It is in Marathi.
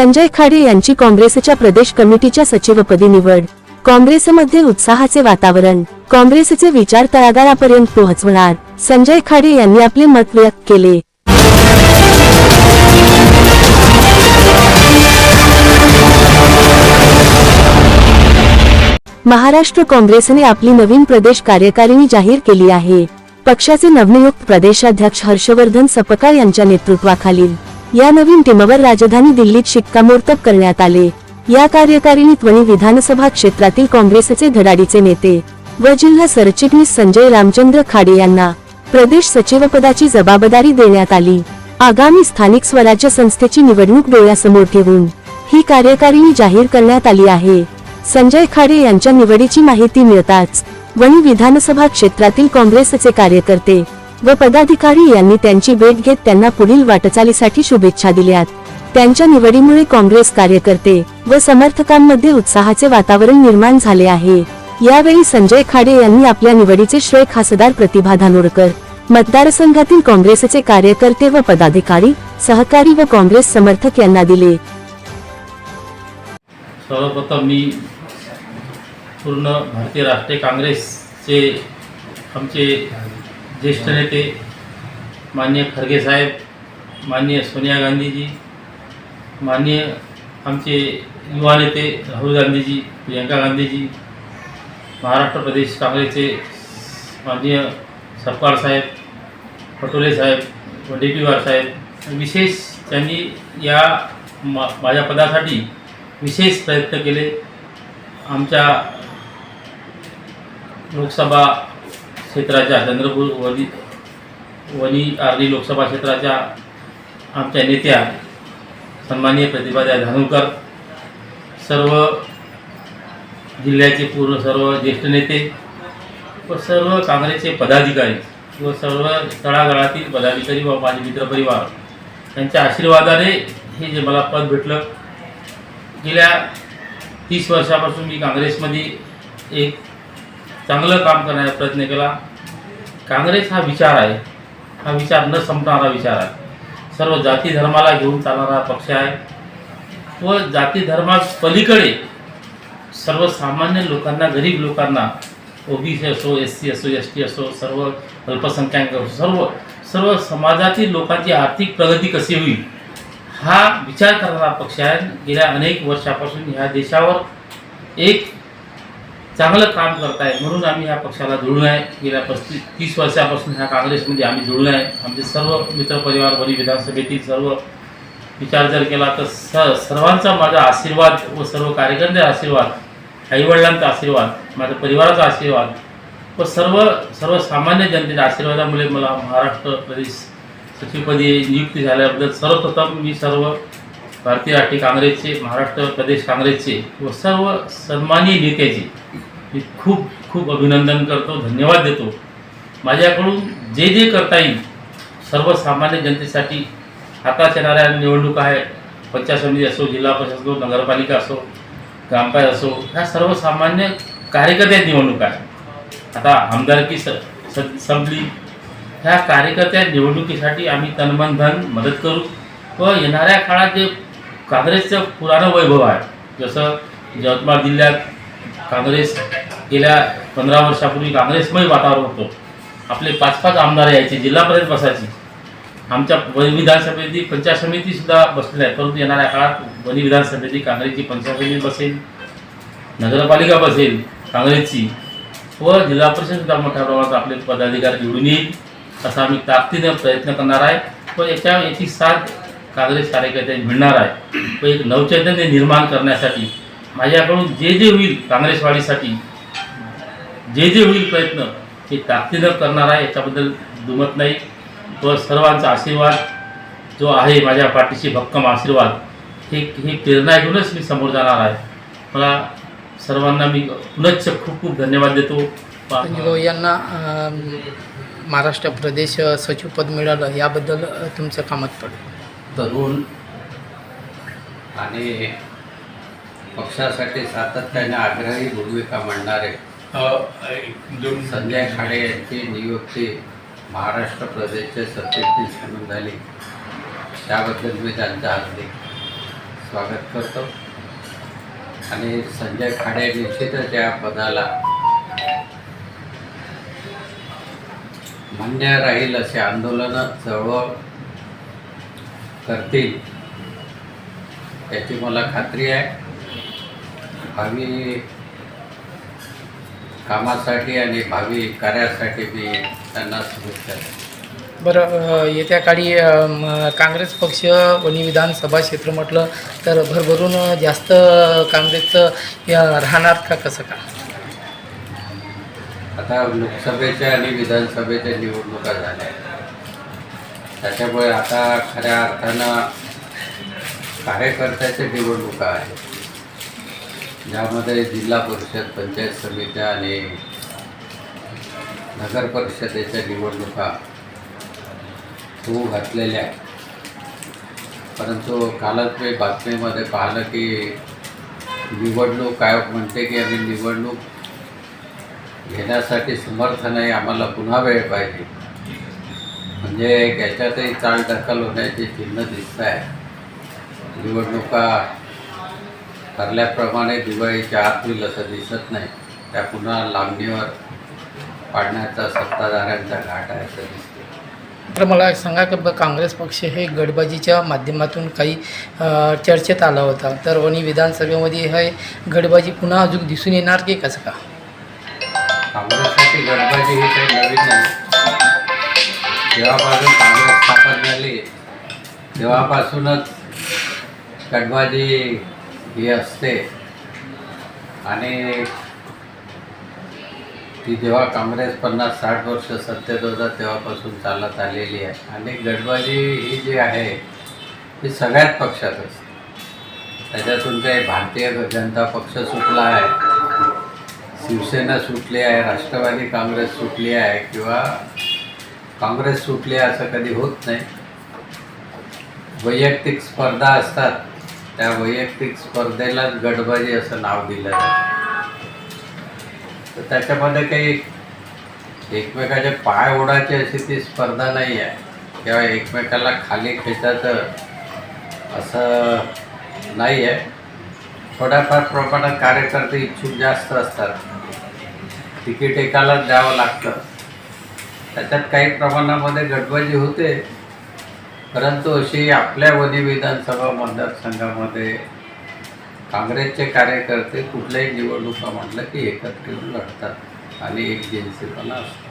संजय खाडे यांची काँग्रेसच्या प्रदेश कमिटीच्या सचिवपदी निवड. काँग्रेसमध्ये उत्साहाचे वातावरण. काँग्रेसचे विचार तळागाळापर्यंत पोहोचवणार. संजय खाडे यांनी आपले मत व्यक्त केले. महाराष्ट्र काँग्रेसने आपली नवीन प्रदेश कार्यकारिणी जाहीर केली आहे. पक्षाचे नवनियुक्त प्रदेशाध्यक्ष हर्षवर्धन सपकाळ यांच्या नेतृत्वाखालील या नवीन टीमवर राजधानी दिल्लीत शिक्कामोर्तब करण्यात आले. या कार्यकारिणीत वणी विधानसभा क्षेत्रातील काँग्रेसचे धडाडीचे नेते व जिल्हा सरचिटणीस संजय रामचंद्र खाडे यांना प्रदेश सचिवपदाची जबाबदारी देण्यात आली. आगामी स्थानिक स्वराज्य संस्थेची निवडणूक डोळ्यासमोर ठेवून ही कार्यकारिणी जाहीर करण्यात आली आहे. संजय खाडे यांच्या निवडीची माहिती मिळताच वणी विधानसभा क्षेत्रातील काँग्रेसचे कार्यकर्ते व पदाधिकारी यांनी त्यांची भेट घेत त्यांना पुढील वाटचालीसाठी शुभेच्छा दिल्यात. त्यांच्या निवडीमुळे काँग्रेस कार्यकर्ते व समर्थकांमध्ये उत्साहाचे वातावरण निर्माण झाले आहे. यावेळी संजय खाडे यांनी आपल्या निवडीचे श्रेय खासदार प्रतिभा धानोरकर मतदारसंघातील काँग्रेसचे कार्यकर्ते व पदाधिकारी सहकारी व काँग्रेस समर्थक यांना दिले. सर्वप्रथम मी पूर्ण भारतीय राष्ट्रीय काँग्रेसचे आमचे ज्येष्ठ नेते माननीय खरगे साहेब माननीय सोनिया गांधीजी माननीय आमचे युवा नेते राहुल गांधीजी प्रियंका गांधीजी महाराष्ट्र प्रदेश काँग्रेसचे माननीय सपकाळ साहेब पटोले साहेब वडेपीवार साहेब. विशेष त्यांनी या मा माझ्या पदासाठी विशेष प्रयत्न केले. आमच्या लोकसभा क्षेत्राच्या चंद्रपूर वनी वनी आर्ली लोकसभा क्षेत्राच्या आमच्या नेत्या सन्माननीय प्रतिभाद्या धानोरकर सर्व जिल्ह्याचे पूर्ण सर्व ज्येष्ठ नेते व सर्व काँग्रेसचे पदाधिकारी व सर्व तळागाळातील पदाधिकारी व माझे मित्रपरिवार यांच्या आशीर्वादाने हे जे मला पद भेटलं गेल्या तीस वर्षापासून मी काँग्रेसमध्ये एक चांगलं काम करण्याचा प्रयत्न केला. काँग्रेस हा विचार आहे. हा विचार न संपणारा विचार आहे. सर्व जाती धर्माला घेऊन चालणारा पक्ष आहे. व जाती धर्मा पलीकडे सर्वसामान्य लोकांना गरीब लोकांना ओबीसी असो एस सी असो एस टी असो सर्व अल्पसंख्याक असो सर्व सर्व समाजातील लोकांची आर्थिक प्रगती कशी होईल हा विचार करणारा पक्ष आहे. गेल्या अनेक वर्षापासून ह्या देशावर एक चांगलं काम करत आहे म्हणून आम्ही ह्या पक्षाला जुळून आहे. गेल्या पस्तीस तीस वर्षापासून ह्या काँग्रेसमध्ये आम्ही जुळलो आहे. आमचे सर्व मित्रपरिवार वरी विधानसभेतील सर्व विचार जर केला तर स सर्वांचा माझा आशीर्वाद व सर्व कार्यकर्त्यांचा आशीर्वाद आईवडिलांचा आशीर्वाद माझ्या परिवाराचा आशीर्वाद व सर्व सर्वसामान्य जनतेच्या आशीर्वादामुळे मला महाराष्ट्र प्रदेश सचिवपदी नियुक्ती झाल्याबद्दल सर्वप्रथम मी सर्व भारतीय राष्ट्रीय काँग्रेसचे महाराष्ट्र प्रदेश काँग्रेसचे व सर्व सन्माननीय नेत्याचे मी खूप खूप अभिनंदन करतो धन्यवाद देतो. माझ्याकडून जे जे करता येईल सर्वसामान्य जनतेसाठी आताच येणाऱ्या निवडणुका आहे. पंचायत समिती असो जिल्हा परिषद असो नगरपालिका असो ग्रामपंचायत असो ह्या सर्वसामान्य कार्यकर्त्या निवडणुका आहे. आता आमदारकी स स- संपली. ह्या कार्यकर्त्या निवडणुकीसाठी आम्ही तनमन धन मदत करू. व येणाऱ्या काळात जे काँग्रेसचं पुराणं वैभव आहे जसं यवतमाळ जिल्ह्यात काँग्रेस गेल्या पंधरा वर्षापूर्वी काँग्रेसमय वातावरण होतं. आपले पाच पाच आमदार यायचे जिल्हापर्यंत बसायचे. आमच्या विधानसभेची पंचायत समितीसुद्धा बसलेल्या आहे परंतु येणाऱ्या काळात वनी विधानसभेची काँग्रेसची पंचायत समिती बसेल नगरपालिका बसेल काँग्रेसची. व जिल्हा परिषदसुद्धा मोठ्या प्रमाणात आपले पदाधिकारी निवडून येईल असा आम्ही ताकदीने प्रयत्न करणार आहे. व याच्या याची साथ काँग्रेस कार्यकर्त्यांनी मिळणार आहे. व एक नवचैतन्य निर्माण करण्यासाठी माझ्याकडून जे जे होईल काँग्रेसवाडीसाठी जे जे होईल प्रयत्न ते ताकदीनं करणार आहे याच्याबद्दल दुमत नाही. व सर्वांचा आशीर्वाद जो आहे माझ्या पाठीशी भक्कम आशीर्वाद हे हे प्रेरणा घेऊनच मी समोर जाणार आहे. मला सर्वांना मी पुनश्च खूप खूप धन्यवाद देतो. यांना महाराष्ट्र प्रदेश सचिवपद मिळालं याबद्दल तुमचं कामात पडलं. तरुण आणि पक्षासाठी सातत्याने आग्रही भूमिका मांडणारे संजय खाडे यांची नियुक्ती महाराष्ट्र प्रदेशचे सरचिटणीस म्हणून झाली. त्याबद्दल मी त्यांचा हार्दिक स्वागत करतो. आणि संजय खाडे निश्चितच या पदाला मान्य राहील असे आंदोलन चळवळ करतील याची मला खात्री आहे. भावी कामासाठी आणि भावी कार्यासाठी मी त्यांना शुभेच्छा. बरं येत्या काळी काँग्रेस पक्ष वणी विधानसभा क्षेत्र म्हटलं तर भरभरून जास्त काँग्रेसचं राहणार का कसं का? आता लोकसभेच्या आणि विधानसभेच्या निवडणुका झाल्या. त्याच्यामुळे आता खऱ्या अर्थानं कार्यकर्त्याच्या निवडणुका आहेत. ज्यामध्ये जिल्हा परिषद पंचायत समित्या आणि नगर परिषदेच्या निवडणुका होऊ घातलेल्या परंतु कालच मी बातमीमध्ये पाहिलं की निवडणूक आयोग म्हणते की आम्ही निवडणूक घेण्यासाठी समर्थ नाही आम्हाला पुन्हा वेळ पाहिजे. म्हणजे याच्यातही चाल दखल होण्याची चिन्ह दिसत आहे. निवडणुका ठरल्याप्रमाणे दिवाळीच्या आत असं दिसत नाही. त्या पुन्हा लांबणीवर पाडण्याचा सत्ताधाऱ्यांचा घाट आहे असं दिसते तर मला सांगा की काँग्रेस पक्ष हे गडबाजीच्या माध्यमातून काही चर्चेत आला होता. तर वणी विधानसभेमध्ये हे गडबाजी पुन्हा अजून दिसून येणार की कसं का? काँग्रेससाठी गडबाजी ही काही नवीन नाही. जेव्हापासून काँग्रेस स्थापन झाली तेव्हापासूनच गडबाजी ही असते. आणि ती जेव्हा काँग्रेस पन्नास साठ वर्ष सत्तेत होता तेव्हापासून चालत आलेली आहे. आणि गडबडी ही जी आहे ती सगळ्याच पक्षात असते. त्याच्यातून काही भारतीय जनता पक्ष सुटला आहे शिवसेना सुटली आहे राष्ट्रवादी काँग्रेस सुटली आहे किंवा काँग्रेस सुटली आहे असं कधी होत नाही. वैयक्तिक स्पर्धा असतात. त्या वैयक्तिक स्पर्धेलाच गडबाजी असं नाव दिलं जातं. तर त्याच्यामध्ये काही एकमेकाचे पाय ओढायची अशी ती स्पर्धा नाही आहे. किंवा एकमेकाला खाली खेचायचं असं नाही आहे. थोड्याफार प्रमाणात कार्यकर्ते इच्छुक जास्त असतात. तिकीट एकालाच द्यावं लागतं. त्याच्यात काही प्रमाणामध्ये गडबडी होते. परंतु अशी आपल्या वधी विधानसभा मतदारसंघामध्ये काँग्रेसचे कार्यकर्ते कुठल्याही निवडणुका म्हटलं की एकत्र येऊन लढतात आणि एक जेन्सीपणा असतो.